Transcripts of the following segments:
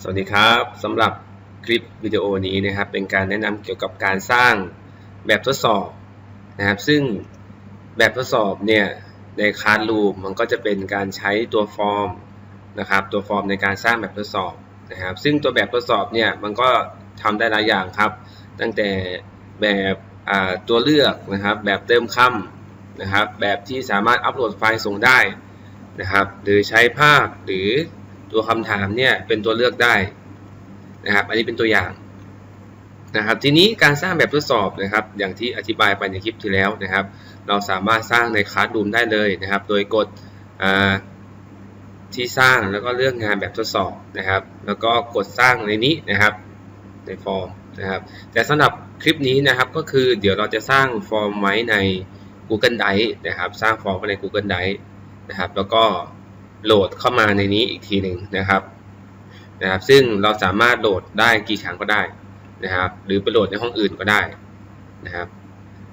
สวัสดีครับสำหรับคลิปวิดีโอนี้นะครับเป็นการแนะนำเกี่ยวกับการสร้างแบบทดสอบนะครับ ซึ่งแบบทดสอบเนี่ยในคลาสรูมมันก็จะเป็นการใช้ตัวฟอร์มนะครับ ตัวฟอร์มในการสร้างแบบทดสอบนะครับ ซึ่งตัวแบบทดสอบเนี่ยมันก็ทำได้หลายอย่างครับ ตั้งแต่แบบตัวเลือกนะครับ แบบเติมคำนะครับ แบบที่สามารถอัปโหลดไฟล์ส่งได้นะครับ หรือใช้ภาพหรือ ตัวคำถามเนี่ยเป็นตัวเลือกได้นะครับ อันนี้เป็นตัวอย่างนะครับ ทีนี้การสร้างแบบทดสอบนะครับ อย่างที่อธิบายไปในคลิปที่แล้วนะครับ เราสามารถสร้างในคลาส r ูมได้เลยนะครับ โดยกดที่สร้างแล้วก็เลือกงานแบบทดสอบนะครับ แล้วก็กดสร้างในนี้นะครับ ในฟอร์มนะครับ แต่สำหรับคลิปนี้นะครับก็คือเดี๋ยวเราจะสร้างฟอร์มไว้ใน Google Drive นะครับ สร้างฟอร์มไว้ใน Google Drive นะครับ แล้วก็ โหลดเข้ามาในนี้อีกทีหนึ่งนะครับนะครับ ซึ่งเราสามารถโหลดได้กี่ครั้งก็ได้นะครับ หรือไปโหลดในห้องอื่นก็ได้นะครับ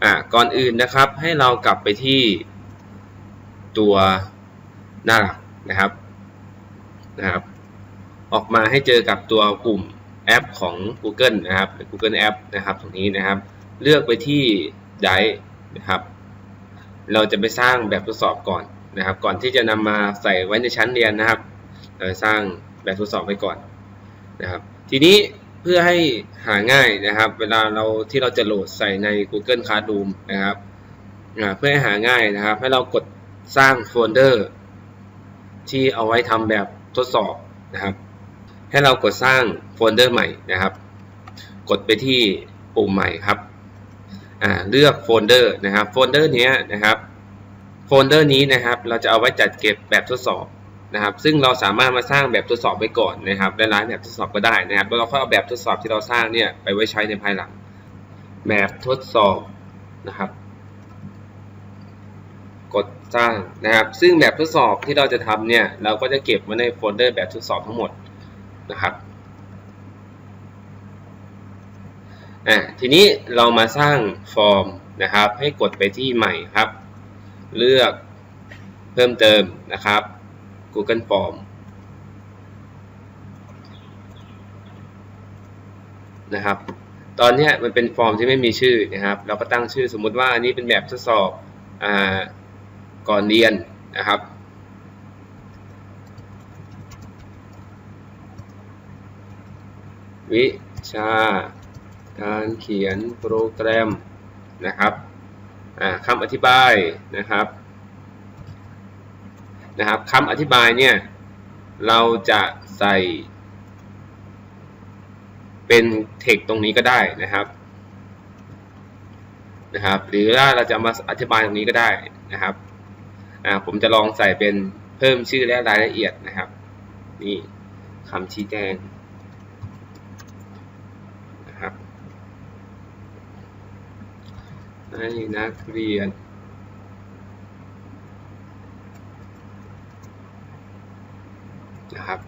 อ่าก่อนอื่นนะครับให้เรากลับไปที่ตัวหน้าหลักนะครับนะครับ ออกมาให้เจอกับตัวกลุ่มแอปของ Google นะครับ Google App นะครับตรงนี้นะครับ เลือกไปที่ Drive นะครับ เราจะไปสร้างแบบทดสอบก่อน นะครับ ก่อนที่จะนำมาใส่ไว้ในชั้นเรียนนะครับเราสร้างแบบทดสอบไว้ก่อนนะครับ ทีนี้เพื่อให้หาง่ายนะครับ เวลาเราที่เราจะโหลดใส่ใน Google Classroom นะครับเพื่อให้หาง่ายนะครับ ให้เรากดสร้างโฟลเดอร์ที่เอาไว้ทำแบบทดสอบนะครับ ให้เรากดสร้างโฟลเดอร์ใหม่นะครับ กดไปที่ปุ่มใหม่ครับเลือกโฟลเดอร์นะครับ โฟลเดอร์นี้นะครับ โฟลเดอร์นี้นะครับ เราจะเอาไว้จัดเก็บแบบทดสอบนะครับ ซึ่งเราสามารถมาสร้างแบบทดสอบไว้ก่อนนะครับได้หลายแบบทดสอบก็ได้นะครับแล้วเราค่อยเอาแบบทดสอบที่เราสร้างเนี่ยไปไว้ใช้ในภายหลัง แบบทดสอบนะครับ กดสร้างนะครับ ซึ่งแบบทดสอบที่เราจะทำเนี่ยเราก็จะเก็บไว้ในโฟลเดอร์แบบทดสอบทั้งหมดนะครับอ่ทีนี้เรามาสร้างฟอร์มนะครับ ให้กดไปที่ใหม่ครับ เลือกเพิ่มเติมนะครับ Google Form นะครับ ตอนนี้มันเป็นฟอร์มที่ไม่มีชื่อนะครับ เราก็ตั้งชื่อสมมุติว่าอันนี้เป็นแบบทดสอบอก่อนเรียนนะครับ วิชาการเขียนโปรแกรมนะครับ คำอธิบายนะครับนะครับคำอธิบายเนี่ยเราจะใส่ เป็นเทคตรงนี้ก็ได้นะครับนะครับ หรือว่าเราจะมาอธิบายตรงนี้ก็ได้นะครับอ่าผมจะลองใส่เป็นเพิ่มชื่อและรายละเอียดนะครับ นี่คำชี้แจงนะครับ ให้นักเรียน นะครับ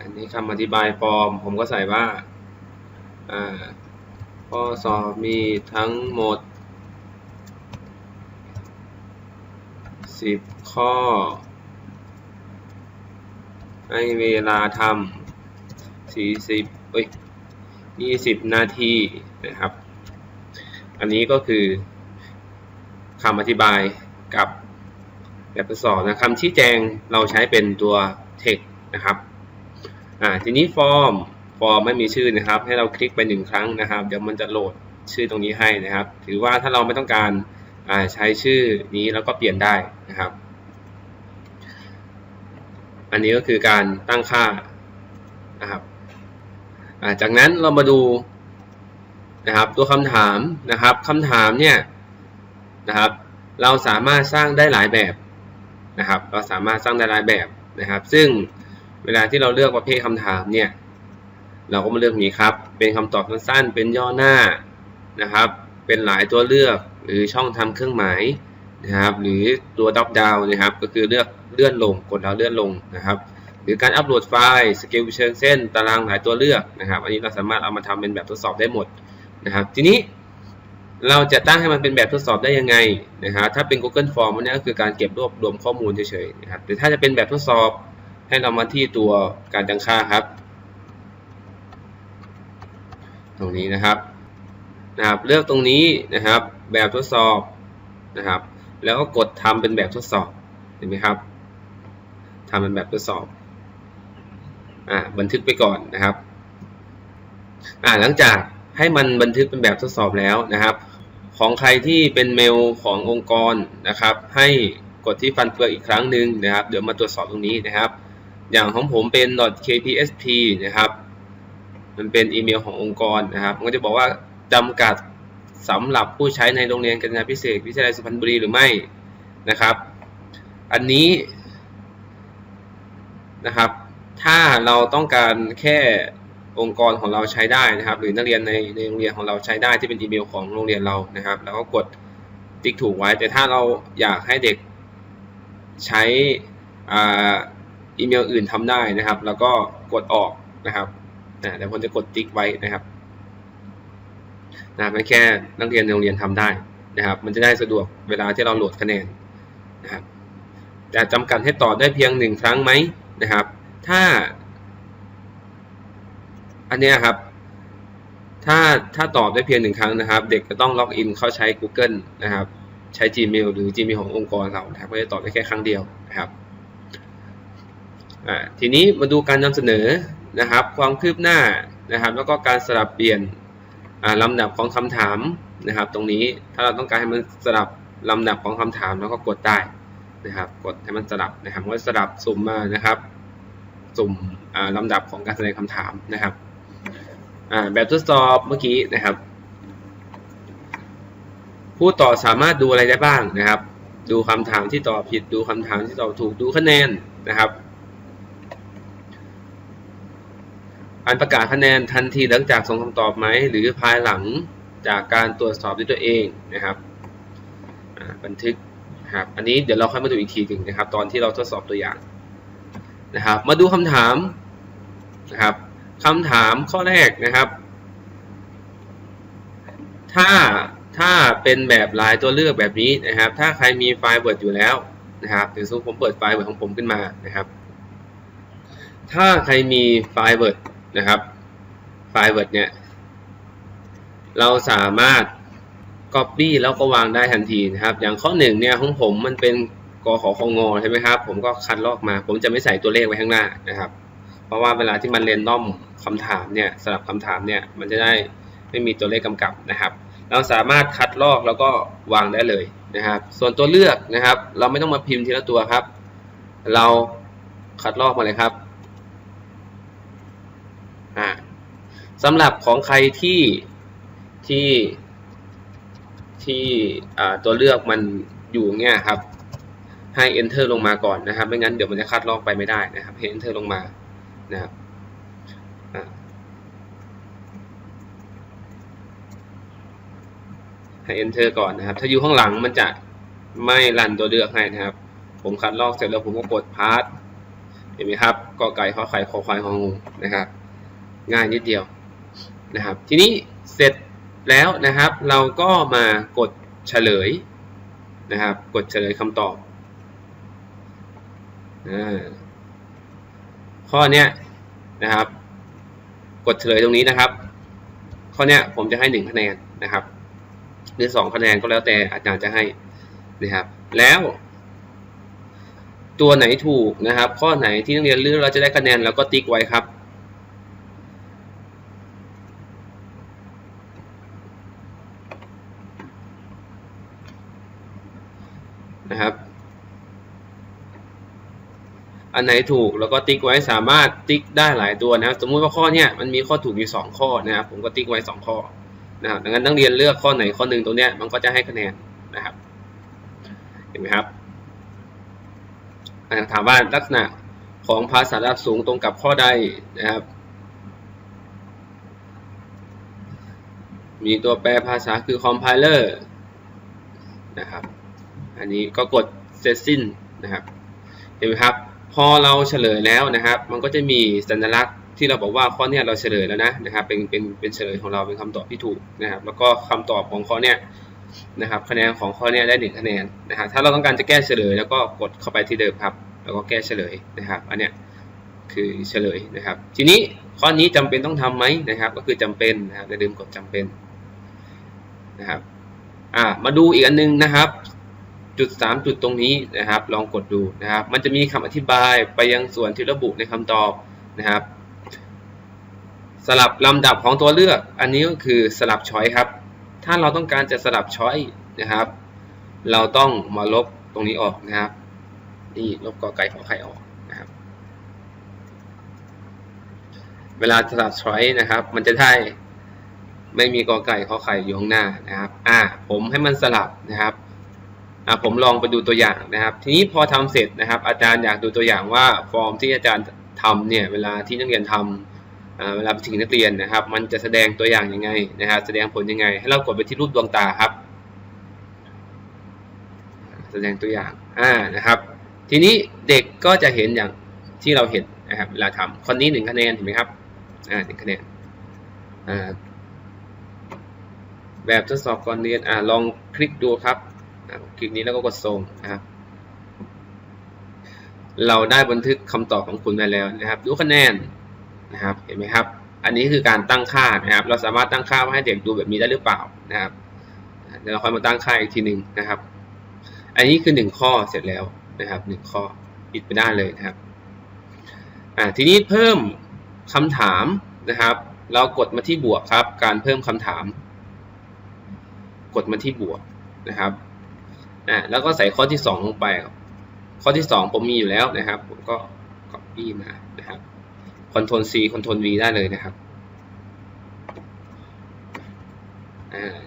อันนี้คำอธิบายฟอร์ม ผมก็ใส่ว่าข้อสอบมีทั้งหมด 10 ข้อ ให้เวลาทำ40เอ้ย20 นาทีนะครับ อันนี้ก็คือคำอธิบายกับแบบทดสอบนะคำชี้แจงเราใช้เป็นตัว text นะครับอ่าทีนี้ฟอร์มฟอร์มไม่มีชื่อนะครับ ให้เราคลิกไปหนึ่งครั้งนะครับ เดี๋ยวมันจะโหลดชื่อตรงนี้ให้นะครับ ถือว่าถ้าเราไม่ต้องการใช้ชื่อนี้แล้วก็เปลี่ยนได้นะครับ อันนี้ก็คือการตั้งค่านะครับจากนั้นเรามาดู นะครับ ตัวคำถามนะครับคำถามเนี่ยนะครับ เราสามารถสร้างได้หลายแบบนะครับ เราสามารถสร้างได้หลายแบบนะครับ ซึ่งเวลาที่เราเลือกประเภทคำถามเนี่ยเราก็มาเลือกนี้ครับ เป็นคำตอบสั้นๆ เป็นย่อหน้านะครับ เป็นหลายตัวเลือกหรือช่องทำเครื่องหมายนะครับ หรือตัวดรอปดาวนะครับ ก็คือเลือกเลื่อนลงกดแล้วเลื่อนลงนะครับ หรือการอัปโหลดไฟล์สเกลเชิงเส้นตารางหลายตัวเลือกนะครับ อันนี้เราสามารถเอามาทำเป็นแบบทดสอบได้หมด นะครับ ทีนี้เราจะตั้งให้มันเป็นแบบทดสอบได้ยังไงนะครับ ถ้าเป็น Google Form นี่ก็คือการเก็บรวบรวมข้อมูลเฉยๆนะครับหรือถ้าจะเป็นแบบทดสอบให้เรามาที่ตัวการจังค่าครับ ตรงนี้นะครับนะครับ เลือกตรงนี้นะครับ แบบทดสอบนะครับ แล้วก็กดทำเป็นแบบทดสอบเห็นไหมครับทำเป็นแบบทดสอบอ่าบันทึกไปก่อนนะครับอ่าหลังจาก ให้มันบันทึกเป็นแบบทดสอบแล้วนะครับ ของใครที่เป็นเมลขององค์กรนะครับ ให้กดที่ฟันเฟืองอีกครั้งหนึ่งนะครับ เดี๋ยวมาตรวจสอบตรงนี้นะครับ อย่างของผมเป็น .kpsp นะครับ มันเป็นอีเมลขององค์กรนะครับ มันก็จะบอกว่าจำกัดสำหรับผู้ใช้ในโรงเรียนการศึกษาพิเศษ วิทยาลัยสุพรรณบุรีหรือไม่นะครับ อันนี้นะครับ ถ้าเราต้องการแค่ องค์กรของเราใช้ได้นะครับ หรือนักเรียนในในโรงเรียนของเราใช้ได้ที่เป็นอีเมลของโรงเรียนเรานะครับ แล้วก็กดติ๊กถูกไว้ แต่ถ้าเราอยากให้เด็กใช้อีเมลอื่นทำได้นะครับ แล้วก็กดออกนะครับนะแต่ผมจะกดติ๊กไว้นะครับนะไม่แค่นักเรียนในโรงเรียนทำได้นะครับ มันจะได้สะดวกเวลาที่เราโหลดคะแนนนะครับแต่จำกัดให้ต่อได้เพียงหนึ่งครั้งไหมนะครับ ถ้า อันนี้ครับ ถ้าถ้าตอบได้เพียงหนึ่งครั้งนะครับ เด็กจะต้องล็อกอินเข้าใช้ Google นะครับ ใช้ Gmail หรือ Gmail ขององค์กรเรานะครับก็จะตอบได้แค่ครั้งเดียวนะครับทีนี้มาดูการนำเสนอนะครับ ความคืบหน้านะครับ แล้วก็การสลับเปลี่ยนลำดับของคำถามนะครับ ตรงนี้ถ้าเราต้องการให้มันสลับลำดับของคำถามแล้วก็กดได้นะครับ กดให้มันสลับนะครับก็สลับสุ่มมานะครับ สุ่มลำดับของการแสดงคำถามนะครับ แบบทดสอบเมื่อกี้นะครับ ผู้ตอบสามารถดูอะไรได้บ้างนะครับ ดูคำถามที่ตอบผิด ดูคำถามที่ตอบถูก ดูคะแนนนะครับอันประกาศคะแนนทันทีหลังจากส่งคำตอบไหม หรือภายหลังจากการตรวจสอบด้วยตัวเองนะครับบันทึกครับอันนี้เดี๋ยวเราค่อยมาดูอีกทีหนึ่งนะครับ ตอนที่เราทดสอบตัวอย่างนะครับ มาดูคำถามนะครับ คำถามข้อแรกนะครับ ถ้าถ้าเป็นแบบลายตัวเลือกแบบนี้นะครับ ถ้าใครมีไฟล์ Word อยู่แล้วนะครับถึงสมมติผมเปิดไฟล์ Word ของผมขึ้นมานะครับ ถ้าใครมีไฟล์ Word นะครับ ไฟล์ Word เนี่ย เราสามารถ Copy แล้วก็วางได้ทันทีนะครับ อย่างข้อหนึ่งเนี่ยของผมมันเป็นกขอคงงใช่ไหมครับ ผมก็คัดลอกมา ผมจะไม่ใส่ตัวเลขไว้ข้างหน้านะครับ ราะว่าเวลาที่มันเรนดอมคำถามเนี่ยสลับคำถามเนี่ยมันจะได้ไม่มีตัวเลขกำกับนะครับ เราสามารถคัดลอกแล้วก็วางได้เลยนะครับ ส่วนตัวเลือกนะครับ เราไม่ต้องมาพิมพ์ทีละตัวครับ เราคัดลอกมาเลยครับอ่าสำหรับของใครที่ที่ที่ตัวเลือกมันอยู่เงี้ยครับให้ enter ลงมาก่อนนะครับ ไม่งั้นเดี๋ยวมันจะคัดลอกไปไม่ได้นะครับให้ enter ลงมา นะครับให้ enter ก่อนนะครับ ถ้าอยู่ข้างหลังมันจะไม่รันตัวเลือกให้นะครับ ผมคัดลอกเสร็จแล้วผมก็กด pass เห็นไหมครับกอไก่ข้อไข่คอควายของงูนะครับ ง่ายนิดเดียวนะครับ ทีนี้เสร็จแล้วนะครับ เราก็มากดเฉลยนะครับ กดเฉลยคำตอบอข้อเนี้ย นะครับ กดเฉลยตรงนี้นะครับ ข้อเนี้ยผมจะให้หนึ่งคะแนนนะครับ หรือสองคะแนนก็แล้วแต่อาจารย์จะให้นะครับ แล้ว ตัวไหนถูกนะครับ ข้อไหนที่นักเรียนเลือกเราจะได้คะแนนแล้วก็ติ๊กไว้ครับ อันไหนถูกแล้วก็ติ๊กไว้สามารถติ๊กได้หลายตัวนะครับ สมมุติว่าข้อเนี้ยมันมีข้อถูกอยู่ 2 ข้อนะครับผมก็ติ๊กไว้ 2 ข้อนะครับดังนั้นนักเรียนเลือกข้อไหนข้อหนึ่งตรงเนี้ยมันก็จะให้คะแนนนะครับเห็นไหมครับถามว่าลักษณะของภาษาระดับสูงตรงกับข้อใดนะครับ มีตัวแปรภาษาคือ compiler นะครับ อันนี้ก็กดเสร็จสิ้นนะครับ เห็นไหมครับ พอเราเฉลยแล้วนะครับ มันก็จะมีสัญลักษณ์ที่เราบอกว่าข้อนี้เราเฉลยแล้วนะนะครับ เป็นเป็นเป็นเฉลยของเราเป็นคำตอบที่ถูกนะครับ แล้วก็คำตอบของข้อเนี้ยนะครับ คะแนนของข้อนี้ได้หนึ่งคะแนนนะครับถ้าเราต้องการจะแก้เฉลย แล้วก็กดเข้าไปที่เดิมครับ แล้วก็แก้เฉลยนะครับ อันเนี้ยคือเฉลยนะครับ ทีนี้ข้อนี้จำเป็นต้องทำไหมนะครับ ก็คือจำเป็นนะครับอย่าลืมกดจำเป็นนะครับอ่ามาดูอีกอันนึงนะครับ จุดสามจุดตรงนี้นะครับ ลองกดดูนะครับ มันจะมีคำอธิบายไปยังส่วนที่ระบุในคำตอบนะครับ สลับลำดับของตัวเลือก อันนี้ก็คือสลับช้อยครับ ถ้าเราต้องการจะสลับช้อยนะครับ เราต้องมาลบตรงนี้ออกนะครับ นี่ลบกอไก่ขอไข่ออกนะครับ เวลาสลับช้อยนะครับ มันจะได้ไม่มีกอไก่ขอไข่อยู่ข้างหน้านะครับ อ่า ผมให้มันสลับนะครับ ผมลองไปดูตัวอย่างนะครับ ทีนี้พอทำเสร็จนะครับ อาจารย์อยากดูตัวอย่างว่าฟอร์มที่อาจารย์ทำเนี่ยเวลาที่นักเรียนทำเวลาไปถึงนักเรียนนะครับ มันจะแสดงตัวอย่างยังไงนะครับ แสดงผลยังไง ให้เรากดไปที่รูปดวงตาครับ แสดงตัวอย่างอ่านะครับ ทีนี้เด็กก็จะเห็นอย่างที่เราเห็นนะครับเวลาทำคนนี้หนึ่งคะแนนเห็นไหมครับอ่าหนึ่งคะแนนอ่าแบบทดสอบก่อนเรียนอ่าลองคลิกดูครับ คลิกนี้แล้วก็กดส่งนะครับ เราได้บันทึกคำตอบของคุณไปแล้วนะครับ ดูคะแนนนะครับ เห็นไหมครับ อันนี้คือการตั้งค่านะครับ เราสามารถตั้งค่าให้เด็กดูแบบนี้ได้หรือเปล่านะครับเดี๋ยวเราค่อยมาตั้งค่าอีกทีหนึ่งนะครับ อันนี้คือหนึ่งข้อเสร็จแล้วนะครับหนึ่งข้อปิดไปได้เลยนะครับอ่าทีนี้เพิ่มคำถามนะครับ เรากดมาที่บวกครับ การเพิ่มคำถาม กดมาที่บวกนะครับ อ่าแล้วก็ใส่ข้อที่สองลงไปข้อที่สองผมมีอยู่แล้วนะครับ ผมก็ copy มานะครับ Ctrl C Ctrl V ได้เลยนะครับอ่า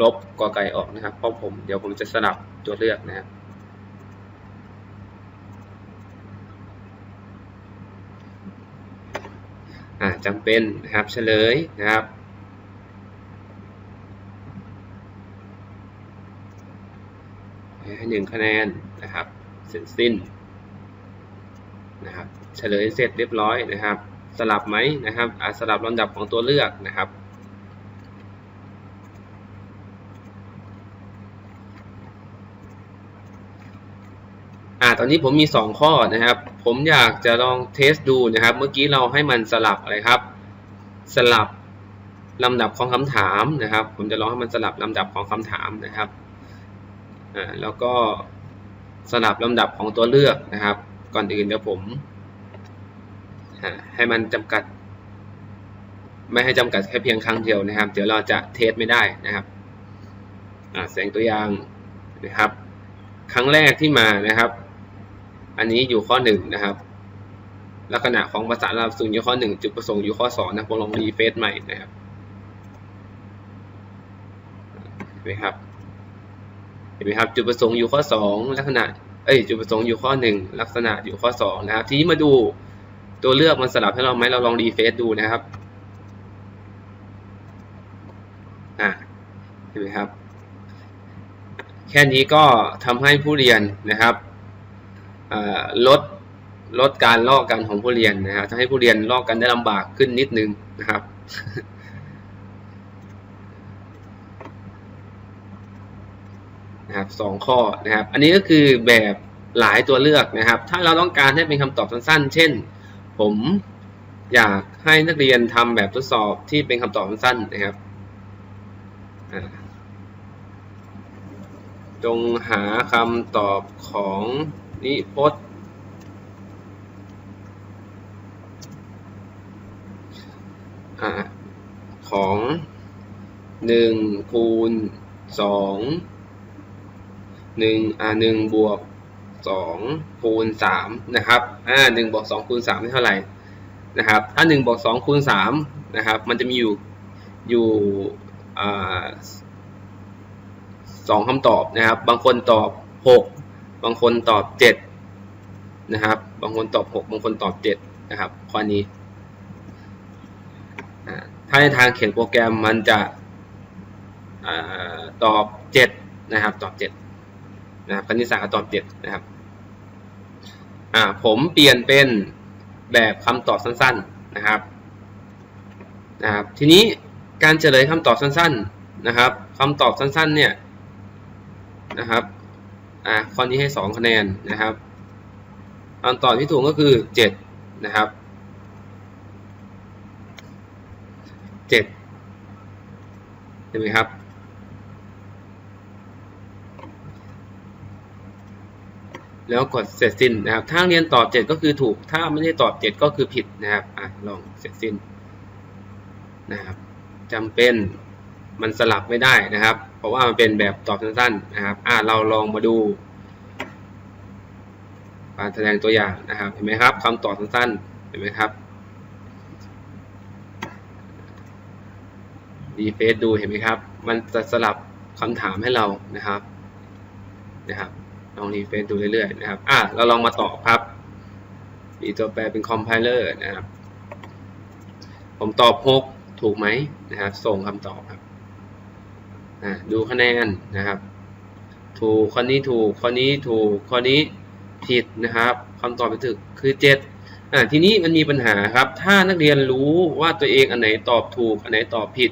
ลบกอไก่ออกนะครับเพราะผมเดี๋ยวผมจะสลับตัวเลือกนะครับ อ่าจำเป็นนะครับเฉลยนะครับ ให้หนึ่งคะแนนนะครับเสร็จสิ้นนะครับเฉลยเสร็จเรียบร้อยนะครับ สลับไหมนะครับอ่าสลับลำดับของตัวเลือกนะครับ ตอนนี้ผมมี 2 ข้อนะครับ ผมอยากจะลองเทสดูนะครับ เมื่อกี้เราให้มันสลับอะไรครับ สลับลำดับของคำถามนะครับ ผมจะลองให้มันสลับลำดับของคำถามนะครับอ่าแล้วก็สลับลำดับของตัวเลือกนะครับ ก่อนอื่นเดี๋ยวผมให้มันจำกัด ไม่ให้จำกัดแค่เพียงครั้งเดียวนะครับ เดี๋ยวเราจะเทสไม่ได้นะครับอ่าแสงตัวอย่างนะครับ ครั้งแรกที่มานะครับ อันนี้อยู่ข้อหนึ่งนะครับ ลักษณะของภาษาลาวสูงอยู่ข้อหนึ่งจุดประสงค์อยู่ข้อสองนะผมลองรีเฟซใหม่นะครับเห็นไหมครับเห็นไหมครับ จุดประสงค์อยู่ข้อสองลักษณะเอ้ยจุดประสงค์อยู่ข้อหนึ่งลักษณะอยู่ข้อสองนะครับทีนี้มาดูตัวเลือกมันสลับให้เราไหมเราลองรีเฟซดูนะครับอ่าเห็นไหมครับ แค่นี้ก็ทำให้ผู้เรียนนะครับ ลดลดการลอกกันของผู้เรียนนะครับทำให้ผู้เรียนลอกกันได้ลำบากขึ้นนิดนึงนะครับนะครับสองข้อนะครับ อันนี้ก็คือแบบหลายตัวเลือกนะครับ ถ้าเราต้องการให้เป็นคำตอบสั้นๆ เช่น ผมอยากให้นักเรียนทำแบบทดสอบที่เป็นคำตอบสั้นๆนะครับจงหาคำตอบของ นิพจน์ของหนึ่งคูณสองหนึ่งอ่าหนึ่งบวกสองคูณสามนะครับอ่าหนึ่งบวกสองคูณสามเท่าไหร่นะครับ ถ้าหนึ่งบวกสองคูณสามนะครับ มันจะมีอยู่อยู่อ่าสองคำตอบนะครับ บางคนตอบหก บางคนตอบเจ็ดนะครับ บางคนตอบหกบางคนตอบเจ็ดนะครับ ข้อนี้ ถ้าในทางเขียนโปรแกรมมันจะอตอบเจ็ดนะครับ ตอบเจ็ดนะครับคณิตศาสตร์ตอบเจ็ดนะครับผมเปลี่ยนเป็นแบบคำตอบสั้น ๆนะครับนะครับทีนี้การเฉลยคำตอบสั้น ๆนะครับคำตอบสั้น ๆ เนี่ยนะครับ อ่าข้อนี้ให้สองคะแนนนะครับคำตอบที่ถูกก็คือเจ็ดนะครับเจ็ดเห็นไหมครับแล้วกดเสร็จสิ้นนะครับ ถ้าเรียนตอบ 7 ก็คือถูก ถ้าไม่ได้ตอบ 7 ก็คือผิดนะครับ อะ ลองเสร็จสิ้นนะครับจำเป็น มันสลับไม่ได้นะครับ เพราะว่ามันเป็นแบบตอบสั้นๆนะครับอะเราลองมาดู การแสดงตัวอย่างนะครับ เห็นไหมครับคำตอบสั้นๆ เห็นไหมครับดีเฟซดูเห็นไหมครับ มันจะสลับคำถามให้เรานะครับนะครับลองรีเฟซดูเรื่อยๆนะครับอะเราลองมาตอบครับมีตัวแปรเป็นคอมไพเลอร์นะครับ ผมตอบ 6 ถูกไหมนะครับ ส่งคำตอบครับะดูคะแนนนะครับ ถูกข้อนี้ถูกข้อนี้ถูกข้อนี้ผิดนะครับคำตอบเป็นถูกคือ7อะทีนี้มันมีปัญหาครับ ถ้านักเรียนรู้ว่าตัวเองอันไหนตอบถูก อันไหนตอบผิด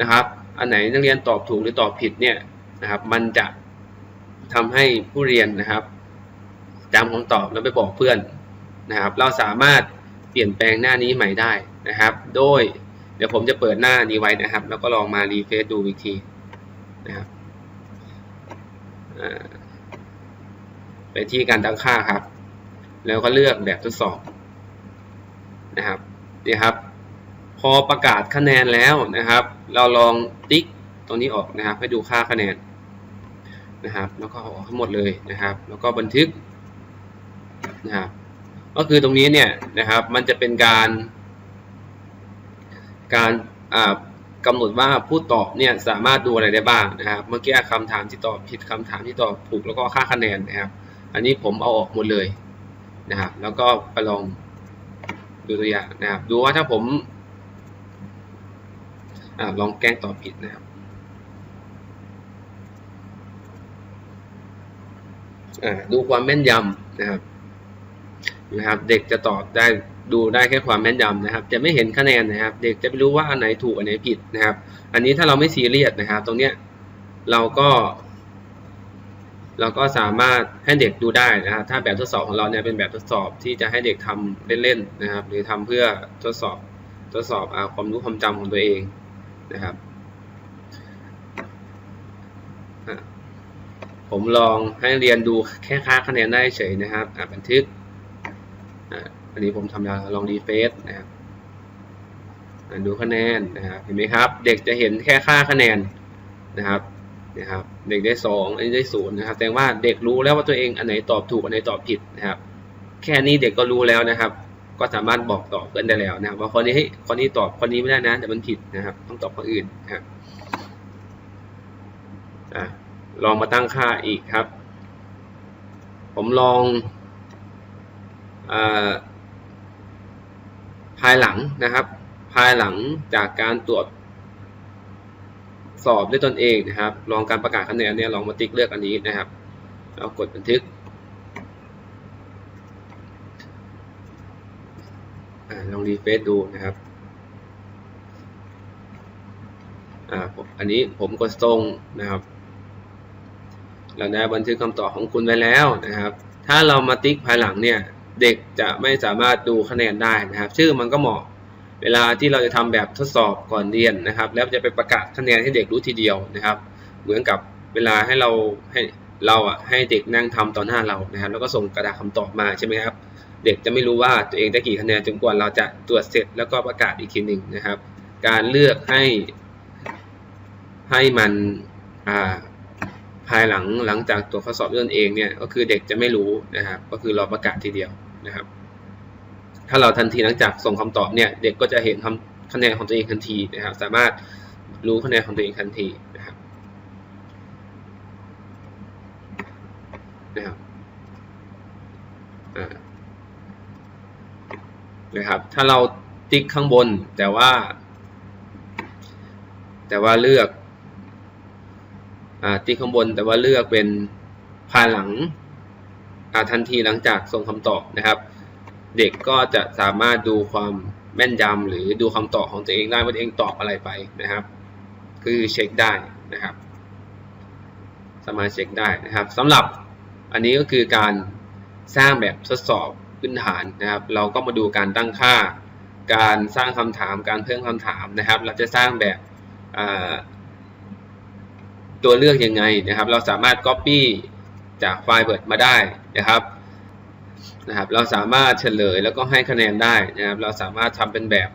นะครับ อันไหนนักเรียนตอบถูกหรือตอบผิดเนี่ยนะครับ มันจะทำให้ผู้เรียนนะครับจำคำตอบแล้วไปบอกเพื่อนนะครับ เราสามารถเปลี่ยนแปลงหน้านี้ใหม่ได้นะครับ โดย เดี๋ยวผมจะเปิดหน้านี้ไว้นะครับ แล้วก็ลองมารีเฟซดูอีกทีนะครับไปที่การตั้งค่าครับ แล้วก็เลือกแบบทดสอบนะครับนี่ครับ พอประกาศคะแนนแล้วนะครับ เราลองติ๊กตรงนี้ออกนะครับ ให้ดูค่าคะแนนนะครับ แล้วก็ออกทั้งหมดเลยนะครับ แล้วก็บันทึกนะครับ ก็คือตรงนี้เนี่ยนะครับ มันจะเป็นการ การกำหนดว่าผู้ตอบเนี่ยสามารถดูอะไรได้บ้างนะครับ เมื่อกี้คำถามที่ตอบผิดคำถามที่ตอบถูกแล้วก็ค่าคะแนนนะครับ อันนี้ผมเอาออกหมดเลยนะครับ แล้วก็ไปลองดูตัวอย่างนะครับ ดูว่าถ้าผมอลองแกล้งตอบผิดนะครับดูความแม่นยำนะครับนะครับ เด็กจะตอบได้ ดูได้แค่ความแม่นยำนะครับ จะไม่เห็นคะแนนนะครับ เด็กจะไม่รู้ว่าอันไหนถูกอันไหนผิดนะครับ อันนี้ถ้าเราไม่ซีเรียสนะครับ ตรงเนี้ยเราก็ เราก็สามารถให้เด็กดูได้นะครับ ถ้าแบบทดสอบของเราเนี่ยเป็นแบบทดสอบที่จะให้เด็กทำเล่นๆนะครับ หรือทำเพื่อทดสอบทดสอบอความรู้ความจำของตัวเองนะครับ ผมลองให้เรียนดูแค่ค่าคะแนนได้เฉยนะครับบันทึก อันนี้ผมทำลองรีเฟซนะครับดูคะแนนนะครับเห็นไหมครับ เด็กจะเห็นแค่ค่าคะแนนนะครับนะครับ เด็กได้สองอันนี้ได้ศูนย์นะครับแสดงว่าเด็กรู้แล้วว่าตัวเองอันไหนตอบถูกอันไหนตอบผิดนะครับ แค่นี้เด็กก็รู้แล้วนะครับ ก็สามารถบอกต่อเพื่อนได้แล้วนะครับ ว่าคนนี้ให้คนนี้ตอบคนนี้ไม่ได้นะแต่มันผิดนะครับ ต้องตอบคนอื่นนะครับลองมาตั้งค่าอีกครับ ผมลองอ ภายหลังนะครับ ภายหลังจากการตรวจสอบด้วยตนเองนะครับ ลองการประกาศคะแนนเนี่ยลองมาติ๊กเลือกอันนี้นะครับแล้วกดบันทึกอลองรีเฟซดูนะครับอ่าอันนี้ผมกดตรงนะครับ เราได้บันทึกคำตอบของคุณไว้แล้วนะครับ ถ้าเรามาติ๊กภายหลังเนี่ย เด็กจะไม่สามารถดูคะแนนได้นะครับ ชื่อมันก็เหมาะเวลาที่เราจะทำแบบทดสอบก่อนเรียนนะครับ แล้วจะไปประกาศคะแนนให้เด็กรู้ทีเดียวนะครับ เหมือนกับเวลาให้เราให้เราอะให้เด็กนั่งทำต่อหน้าเรานะครับ แล้วก็ส่งกระดาษคำตอบมาใช่ไหมครับ เด็กจะไม่รู้ว่าตัวเองได้กี่คะแนนจนกว่าเราจะตรวจเสร็จแล้วก็ประกาศอีกทีหนึ่งนะครับ การเลือกให้ให้มันอ่าภายหลังหลังจากตัวข้อสอบด้วยตนเองเนี่ยก็คือเด็กจะไม่รู้นะครับ ก็คือรอประกาศทีเดียว นะครับ ถ้าเราทันทีหลังจากส่งคำตอบเนี่ย เด็กก็จะเห็นคำคะแนนของตัวเองทันทีนะครับ สามารถรู้คะแนนของตัวเองทันทีนะครับนะครับนะครับ ถ้าเราติ๊กข้างบนแต่ว่า แต่ว่าเลือกที่ข้างบนแต่ว่าเลือกเป็นภายหลัง ทันทีหลังจากส่งคำตอบนะครับ เด็กก็จะสามารถดูความแม่นยำหรือดูคำตอบของตัวเองได้ว่าตัวเองตอบอะไรไปนะครับ คือเช็คได้นะครับ สามารถเช็คได้นะครับสำหรับอันนี้ก็คือการสร้างแบบทดสอบพื้นฐานนะครับ เราก็มาดูการตั้งค่า การสร้างคำถาม การเพิ่มคำถามนะครับ เราจะสร้างแบบตัวเลือกยังไงนะครับ เราสามารถ Copy จากไฟล์ Word มาได้ นะครับนะครับ เราสามารถเฉลยแล้วก็ให้คะแนนได้นะครับ เราสามารถทำเป็นแบบ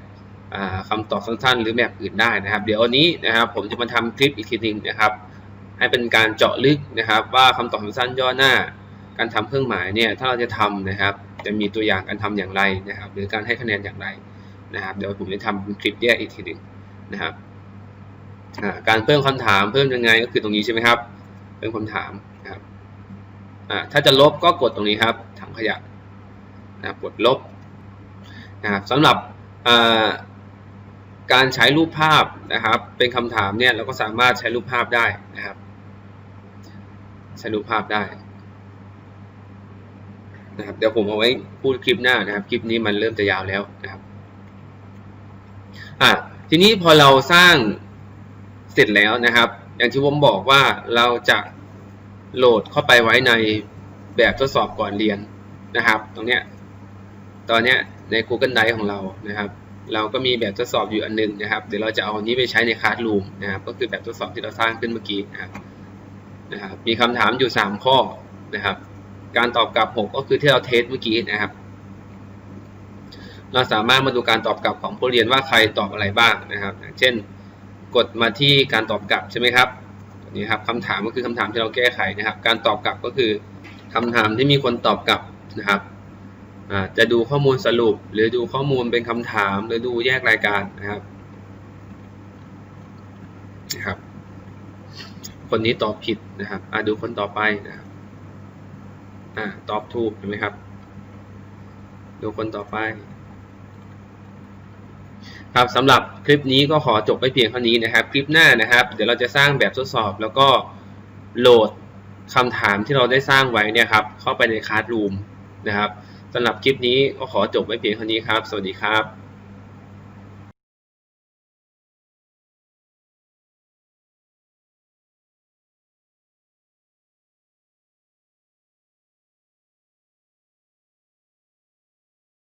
คำตอบสั้นๆ หรือแบบอื่นได้นะครับ เดี๋ยววันนี้นะครับ ผมจะมาทำคลิปอีกทีหนึงนะครับ ให้เป็นการเจาะลึกนะครับ ว่าคำตอบสั้นๆย่อหน้า การทำเครื่องหมายเนี่ยถ้าเราจะทำนะครับ จะมีตัวอย่างการทำอย่างไรนะครับ หรือการให้คะแนนอย่างไรนะครับ เดี๋ยวผมจะทำคลิปแยกอีกทีหนึ่งนะครับการเพิ่มคำถามเพิ่มยังไงก็คือตรงนี้ใช่ไหมครับ เพิ่มคำถามนะครับ ถ้าจะลบก็กดตรงนี้ครับถังขยะนะกดลบนะครับสำหรับการใช้รูปภาพนะครับ เป็นคำถามเนี่ยเราก็สามารถใช้รูปภาพได้นะครับ ใช้รูปภาพได้นะครับเดี๋ยวผมเอาไว้พูดคลิปหน้านะครับ คลิปนี้มันเริ่มจะยาวแล้วนะครับอะทีนี้พอเราสร้างเสร็จแล้วนะครับ อย่างที่ผมบอกว่าเราจะ โหลดเข้าไปไว้ในแบบทดสอบก่อนเรียนนะครับ ตรงเนี้ยตอนเนี้ยใน Google Drive ของเรานะครับ เราก็มีแบบทดสอบอยู่อันนึงนะครับ เดี๋ยวเราจะเอาอันนี้ไปใช้ในคลาสรูมนะครับ ก็คือแบบทดสอบที่เราสร้างขึ้นเมื่อกี้นะครับนะครับมีคำถามอยู่ 3 ข้อนะครับ การตอบกลับ 6 ก็คือที่เราเทสเมื่อกี้นะครับ เราสามารถมาดูการตอบกลับของผู้เรียนว่าใครตอบอะไรบ้างนะครับ เช่น กดมาที่การตอบกลับใช่ไหมครับ นี่ครับคำถามก็คือคำถามที่เราแก้ไขนะครับ การตอบกลับก็คือคำถามที่มีคนตอบกลับนะครับจะดูข้อมูลสรุป หรือดูข้อมูลเป็นคำถามหรือดูแยกรายการนะครับนะครับ คนนี้ตอบผิดนะครับดูคนต่อไปนะครับตอบถูกเห็นไหมครับ ดูคนต่อไป ครับสำหรับคลิปนี้ก็ขอจบไปเพียงเท่านี้นะครับ คลิปหน้านะครับ เดี๋ยวเราจะสร้างแบบทดสอบ แล้วก็โหลดคำถามที่เราได้สร้างไว้เนี่ยครับเข้าไปในคลาสรูมนะครับสำหรับคลิปนี้ก็ขอจบไว้เพียงเท่านี้ครับ สวัสดีครับ